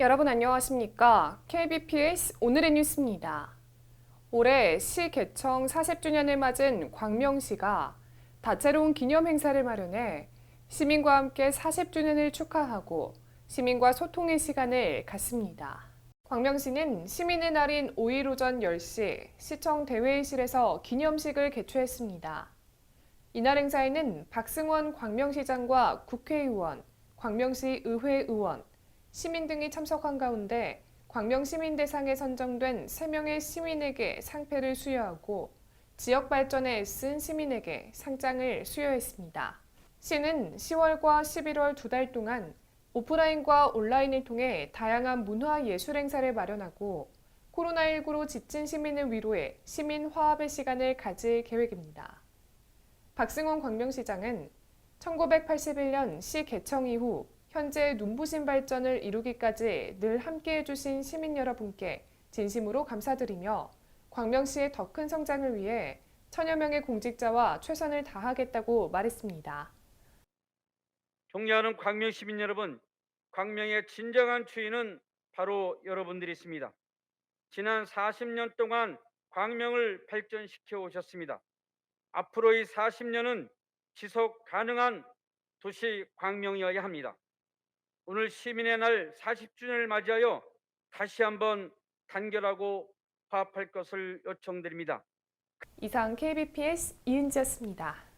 여러분 안녕하십니까? KBPS 오늘의 뉴스입니다. 올해 시 개청 40주년을 맞은 광명시가 다채로운 기념 행사를 마련해 시민과 함께 40주년을 축하하고 시민과 소통의 시간을 갖습니다. 광명시는 시민의 날인 5일 오전 10시 시청 대회의실에서 기념식을 개최했습니다. 이날 행사에는 박승원 광명시장과 국회의원, 광명시 의회 의원, 시민 등이 참석한 가운데 광명 시민 대상에 선정된 3명의 시민에게 상패를 수여하고 지역 발전에 애쓴 시민에게 상장을 수여했습니다. 시는 10월과 11월 두 달 동안 오프라인과 온라인을 통해 다양한 문화 예술 행사를 마련하고 코로나19로 지친 시민을 위로해 시민 화합의 시간을 가질 계획입니다. 박승원 광명시장은 1981년 시 개청 이후 현재 눈부신 발전을 이루기까지 늘 함께 해 주신 시민 여러분께 진심으로 감사드리며 광명시의 더 큰 성장을 위해 천여 명의 공직자와 최선을 다하겠다고 말했습니다. 존경하는 광명 시민 여러분, 광명의 진정한 주인은 바로 여러분들이십니다. 지난 40년 동안 광명을 발전시켜 오셨습니다. 앞으로의 40년은 지속 가능한 도시 광명이어야 합니다. 오늘 시민의 날 40주년을 맞이하여 다시 한번 단결하고 화합할 것을 요청드립니다. 이상 KBPS 이은지였습니다.